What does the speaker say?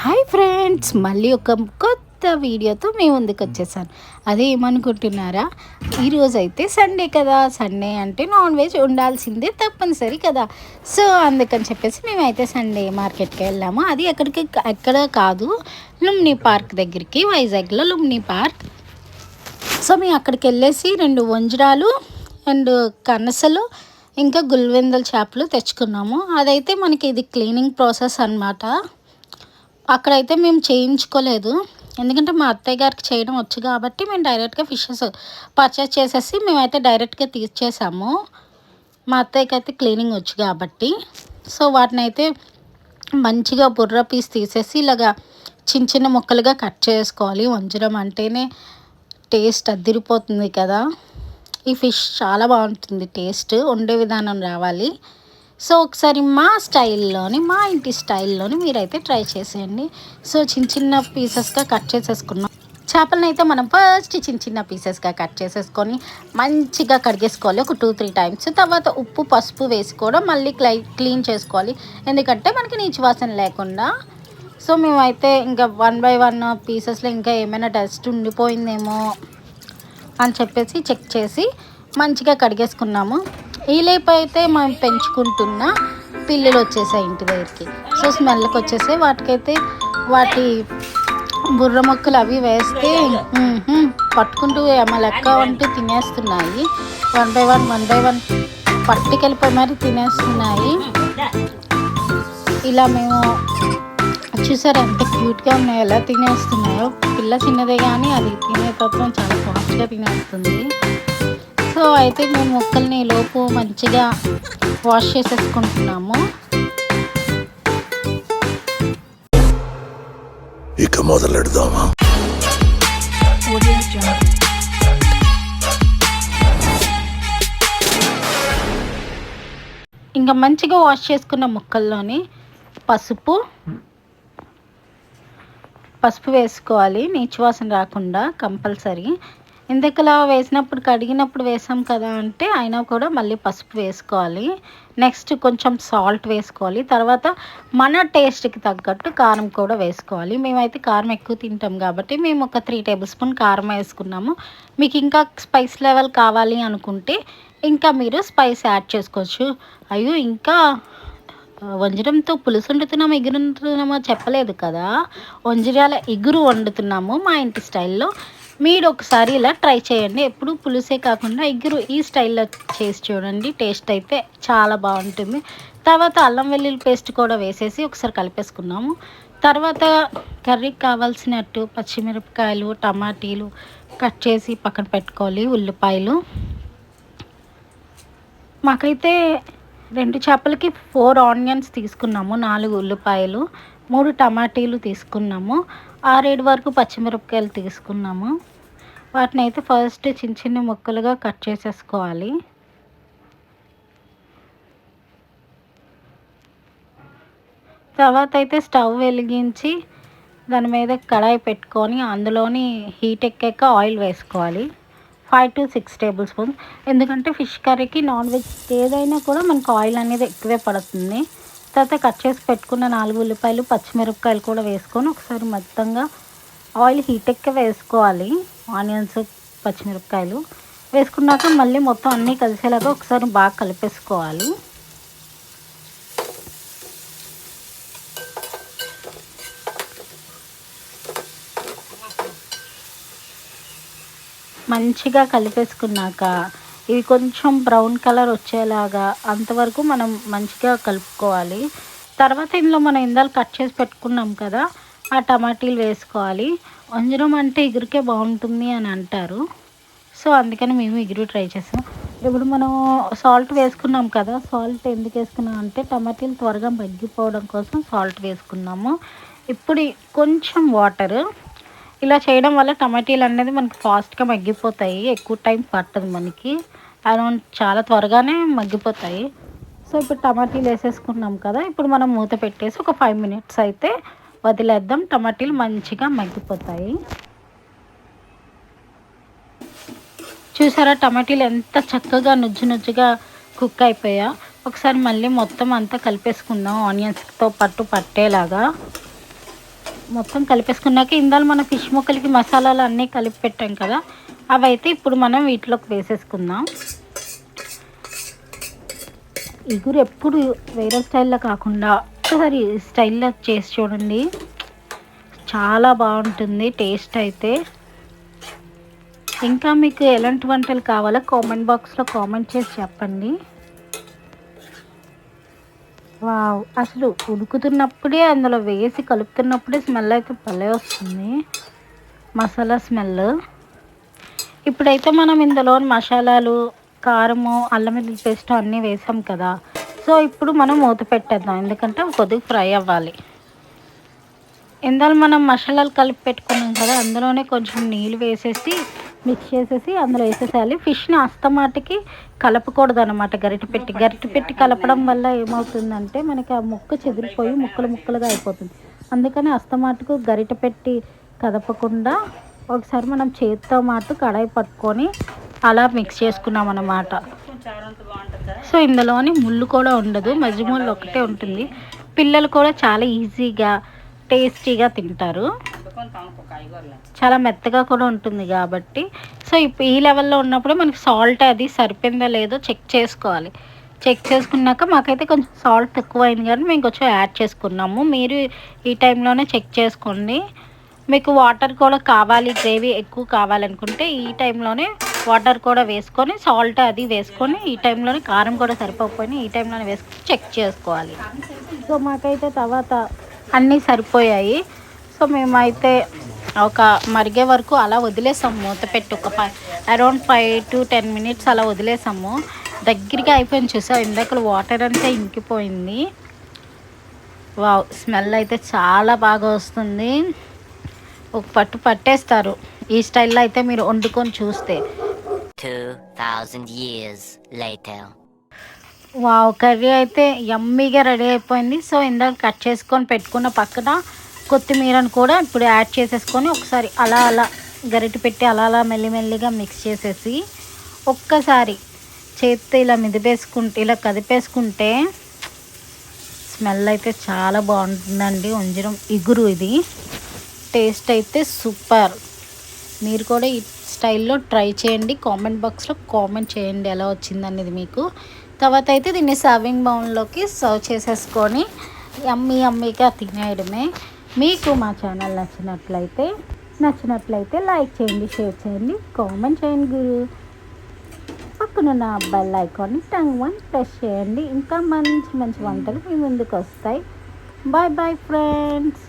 Hi friends మళ్ళీ ఒక కొత్త వీడియోతో మేము ముందుకు వచ్చేసాను. అదే ఏమనుకుంటున్నారా? ఈరోజు అయితే సండే కదా. సండే అంటే నాన్ వెజ్ ఉండాల్సిందే తప్పనిసరి కదా. సో అందుకని చెప్పేసి మేమైతే సండే మార్కెట్కి వెళ్ళాము. అది ఎక్కడికి ఎక్కడ కాదు. లుమ్ని పార్క్ దగ్గరికి వైజాగ్లో లుమ్ని పార్క్. సో మేము అక్కడికి వెళ్ళేసి రెండు వంజరాలు అండ్ కనసలు ఇంకా గుల్వెందల చేపలు తెచ్చుకున్నాము. అదైతే మనకి ఇది క్లీనింగ్ ప్రాసెస్ అన్నమాట. అక్కడైతే మేము చేయించుకోలేదు. ఎందుకంటే మా అత్తయ్య గారికి చేయడం వచ్చు కాబట్టి మేము డైరెక్ట్గా ఫిషెస్ పర్చేస్ చేసేసి మేమైతే డైరెక్ట్గా తీసేసాము మా అత్తయ్యకి అయితే క్లీనింగ్ వచ్చు కాబట్టి. సో వాటిని అయితే మంచిగా బుర్ర పీస్ తీసేసి ఇలాగా చిన్న చిన్న ముక్కలుగా కట్ చేసుకోవాలి. వంజరం అంటేనే టేస్ట్ అదిరిపోతుంది కదా. ఈ ఫిష్ చాలా బాగుంటుంది టేస్ట్. వండే విధానం రావాలి. సో ఒకసారి మా స్టైల్లోని మా ఇంటి స్టైల్లోని మీరైతే ట్రై చేసేయండి. సో చిన్న చిన్న పీసెస్గా కట్ చేసేసుకున్నాం. చేపలను అయితే మనం ఫస్ట్ చిన్న చిన్న పీసెస్గా కట్ చేసేసుకొని మంచిగా కడిగేసుకోవాలి ఒక టూ త్రీ టైమ్స్. తర్వాత ఉప్పు పసుపు వేసుకోవడం మళ్ళీ క్లై క్లీన్ చేసుకోవాలి. ఎందుకంటే మనకి నీచు వాసన లేకుండా. సో మేమైతే ఇంకా వన్ బై వన్ పీసెస్లో ఇంకా ఏమైనా డస్ట్ ఉండిపోయిందేమో అని చెప్పేసి చెక్ చేసి మంచిగా కడిగేసుకున్నాము. ఈ లేపు అయితే మనం పెంచుకుంటున్న పిల్లులు వచ్చేసాయి ఇంటి దగ్గరికి. సో స్మెల్కి వచ్చేసాయి వాటికైతే వాటి బుర్ర మొక్కలు అవి వేస్తే పట్టుకుంటూ ఏమో లెక్క అంటూ తినేస్తున్నాయి. One by one one by one పట్టుకెళ్ళిపోయి మరి తినేస్తున్నాయి. ఇలా మేము చూసారు ఎంత క్యూట్గా ఉన్నాయో ఎలా తినేస్తున్నాయో. పిల్ల చిన్నదే కానీ అది తినే తత్వం చాలా ఫాస్ట్గా తినేస్తుంది. సో అయితే మేము మొక్కల్ని లోపు మంచిగా వాష్ చేసేసుకుంటున్నాము. ఇక మొదలెడదామా? ఇంకా మంచిగా వాష్ చేసుకున్న ముక్కల్లోని పసుపు పసుపు వేసుకోవాలి నీచు వాసన రాకుండా కంపల్సరీ. ఇందుకలా వేసినప్పుడు కడిగినప్పుడు వేసాం కదా అంటే అయినా కూడా మళ్ళీ పసుపు వేసుకోవాలి. నెక్స్ట్ కొంచెం సాల్ట్ వేసుకోవాలి. తర్వాత మన టేస్ట్కి తగ్గట్టు కారం కూడా వేసుకోవాలి. మేమైతే కారం ఎక్కువ తింటాం కాబట్టి మేము ఒక త్రీ టేబుల్ స్పూన్ కారం వేసుకున్నాము. మీకు ఇంకా స్పైస్ లెవెల్ కావాలి అనుకుంటే ఇంకా మీరు స్పైస్ యాడ్ చేసుకోవచ్చు. అయ్యో ఇంకా వంజరంతో పులుసు వండుతున్నాము ఎగురు వండుతున్నామో చెప్పలేదు కదా. వంజరాల ఎగురు వండుతున్నాము మా ఇంటి స్టైల్లో మీరు ఒకసారి ఇలా ట్రై చేయండి. ఎప్పుడు పులుసే కాకుండా ఇగ్గురు ఈ స్టైల్లో చేసి చూడండి. టేస్ట్ అయితే చాలా బాగుంటుంది. తర్వాత అల్లం వెల్లుల్లి పేస్ట్ కూడా వేసేసి ఒకసారి కలిపేసుకున్నాము తర్వాత కర్రీకి కావాల్సినట్టు పచ్చిమిరపకాయలు టమాటీలు కట్ చేసి పక్కన పెట్టుకోవాలి. ఉల్లిపాయలు. మాకైతే రెండు చేపలకి ఫోర్ ఆనియన్స్ తీసుకున్నాము నాలుగు ఉల్లిపాయలు మూడు టమాటీలు తీసుకున్నాము ఆరేడు వరకు పచ్చిమిరపకాయలు తీసుకున్నాము. వాటిని అయితే ఫస్ట్ చిన్న చిన్న ముక్కలుగా కట్ చేసేసుకోవాలి. తర్వాత అయితే స్టవ్ వెలిగించి దాని మీద కడాయి పెట్టుకొని అందులోని హీట్ ఎక్కాక ఆయిల్ వేసుకోవాలి. Five to six tablespoons ఎందుకంటే ఫిష్ కర్రీకి నాన్ వెజ్ ఏదైనా కూడా మనకు ఆయిల్ అనేది ఎక్కువే పడుతుంది. తర్వాత కట్ చేసి పెట్టుకున్న నాలుగు ఉల్లిపాయలు పచ్చిమిరపకాయలు కూడా వేసుకొని ఒకసారి మొత్తంగా ఆయిల్ హీట్ ఎక్క వేసుకోవాలి. ఆనియన్స్ పచ్చిమిరపకాయలు వేసుకున్నాక మళ్ళీ మొత్తం అన్నీ కలిసేలాగా ఒకసారి బాగా కలిపేసుకోవాలి. మంచిగా కలిపేసుకున్నాక ఇవి కొంచెం బ్రౌన్ కలర్ వచ్చేలాగా అంతవరకు మనం మంచిగా కలుపుకోవాలి. తర్వాత ఇందులో మనం ఇందాలు కట్ చేసి పెట్టుకున్నాం కదా ఆ టమాటీలు వేసుకోవాలి. వంజరం అంటే ఎగురికే బాగుంటుంది అని అంటారు. సో అందుకని మేము ఎగురు ట్రై చేసాం ఇప్పుడు మనం సాల్ట్ వేసుకున్నాం కదా సాల్ట్ ఎందుకు వేసుకున్నాం అంటే టమాటీలు త్వరగా మగ్గిపోవడం కోసం సాల్ట్ వేసుకున్నాము. ఇప్పుడు కొంచెం వాటర్ ఇలా చేయడం వల్ల టమాటీలు అనేది మనకి ఫాస్ట్గా మగ్గిపోతాయి. ఎక్కువ టైం పట్టదు మనకి. అరౌండ్ చాలా త్వరగానే మగ్గిపోతాయి. సో ఇప్పుడు టమాటీలు వేసేసుకున్నాం కదా ఇప్పుడు మనం మూత పెట్టేసి ఒక ఫైవ్ మినిట్స్ అయితే వదిలేద్దాం. టమాటీలు మంచిగా మగ్గిపోతాయి. చూసారా టమాటీలు ఎంత చక్కగా నుజ్జు నుజ్జుగా కుక్ అయిపోయా? ఒకసారి మళ్ళీ మొత్తం అంతా కలిపేసుకుందాం. ఆనియన్స్తో పట్టు పట్టేలాగా. మొత్తం కలిపేసుకున్నాక ఇందాక మన ఫిష్ ముక్కలకి మసాలాలు అన్నీ కలిపి పెట్టాం కదా అవి అయితే ఇప్పుడు మనం వీటిలోకి వేసేసుకుందాం. ఇగురు ఎప్పుడు వేరే స్టైల్లో కాకుండా ఒకసారి స్టైల్లో చేసి చూడండి. చాలా బాగుంటుంది టేస్ట్ అయితే. ఇంకా మీకు ఎలాంటి వంటలు కావాలో కామెంట్ బాక్స్లో కామెంట్ చేసి చెప్పండి. వావ్. అసలు ఉడుకుతున్నప్పుడే అందులో వేసి కలుపుతున్నప్పుడే స్మెల్ అయితే భలే వస్తుంది. మసాలా స్మెల్. ఇప్పుడైతే మనం ఇందులో మసాలాలు కారము అల్లం వెల్లుల్లి పేస్ట్ అన్నీ వేసాం కదా. సో ఇప్పుడు మనం మూత పెట్టేద్దాం. ఎందుకంటే కొద్దిగా ఫ్రై అవ్వాలి. ఇందాక మనం మసాలాలు కలిపి పెట్టుకున్నాం కదా అందులోనే కొంచెం నీళ్ళు వేసేసి మిక్స్ చేసేసి అందులో వేసేసేయాలి. ఫిష్ని అస్తమాటికి కలపకూడదు అనమాట గరిటె పెట్టి. గరిటె పెట్టి కలపడం వల్ల ఏమవుతుందంటే మనకి ఆ ముక్క చెదిరిపోయి ముక్కలు ముక్కలుగా అయిపోతుంది. అందుకని అస్తమాటుకు గరిటె పెట్టి కదపకుండా ఒకసారి మనం చేతితో మాటు కడాయి పట్టుకొని అలా మిక్స్ చేసుకున్నాం అనమాట సో ఇందులోని ముళ్ళు కూడా ఉండదు. మజ్జిముళ్ళు ఒకటే ఉంటుంది. పిల్లలు కూడా చాలా ఈజీగా టేస్టీగా తింటారు. చాలా మెత్తగా కూడా ఉంటుంది కాబట్టి. సో ఇప్పుడు ఈ లెవెల్లో ఉన్నప్పుడు మనకి సాల్ట్ అది సరిపోయిందో లేదో చెక్ చేసుకోవాలి. చెక్ చేసుకున్నాక మాకైతే కొంచెం సాల్ట్ ఎక్కువైంది కానీ మేము కొంచెం యాడ్ చేసుకున్నాము. మీరు ఈ టైంలోనే చెక్ చేసుకోండి. మీకు వాటర్ కూడా కావాలి గ్రేవీ ఎక్కువ కావాలనుకుంటే ఈ టైంలోనే వాటర్ కూడా వేసుకొని సాల్ట్ అది వేసుకొని ఈ టైంలోనే కారం కూడా సరిపోకపోయినా ఈ టైంలోనే వేసుకొని చెక్ చేసుకోవాలి. సో మాకైతే తర్వాత అన్నీ సరిపోయాయి. సో మేమైతే ఒక మరిగే వరకు అలా వదిలేసాము మూత పెట్టి ఒక five around five to ten minutes అలా వదిలేసాము. దగ్గరికి అయిపోయింది చూసా ఇందాక వాటర్ అంతా ఇంకిపోయింది. వావ్ స్మెల్ అయితే చాలా బాగా వస్తుంది. ఒక పట్టు పట్టేస్తారు. ఈ స్టైల్లో అయితే మీరు వండుకొని చూస్తే. 2,000 years later. వావ్ కర్రీ అయితే యమ్మీగా రెడీ అయిపోయింది. సో ఇందాక కట్ చేసుకొని పెట్టుకున్న పక్కన కొత్తిమీరను కూడా ఇప్పుడు యాడ్ చేసేసుకొని ఒకసారి అలా అలా గరిటె పెట్టి అలా అలా మెల్లిమెల్లిగా మిక్స్ చేసేసి ఒక్కసారి చేతితో ఇలా మిదిపేసుకుంటే ఇలా కదిపేసుకుంటే స్మెల్ అయితే చాలా బాగుంటుందండి. వంజరం ఇగురు ఇది. టేస్ట్ అయితే సూపర్. మీరు కూడా ఈ స్టైల్లో ట్రై చేయండి. కామెంట్ బాక్స్లో కామెంట్ చేయండి ఎలా వచ్చిందనేది మీకు. తర్వాత అయితే దీన్ని సర్వింగ్ బౌన్లోకి సర్వ్ చేసేసుకొని అమ్మీ అమ్మీగా తినేయడమే. మీకు మా ఛానల్ నచ్చినట్లయితే నచ్చినట్లయితే లైక్ చేయండి షేర్ చేయండి కామెంట్ చేయండి గురు. పక్కనున్న బెల్ ఐకాన్ని టంగ్ వన్ ప్రెస్ చేయండి. ఇంకా మంచి మంచి వంటలు మీ ముందుకు వస్తాయి. Bye bye friends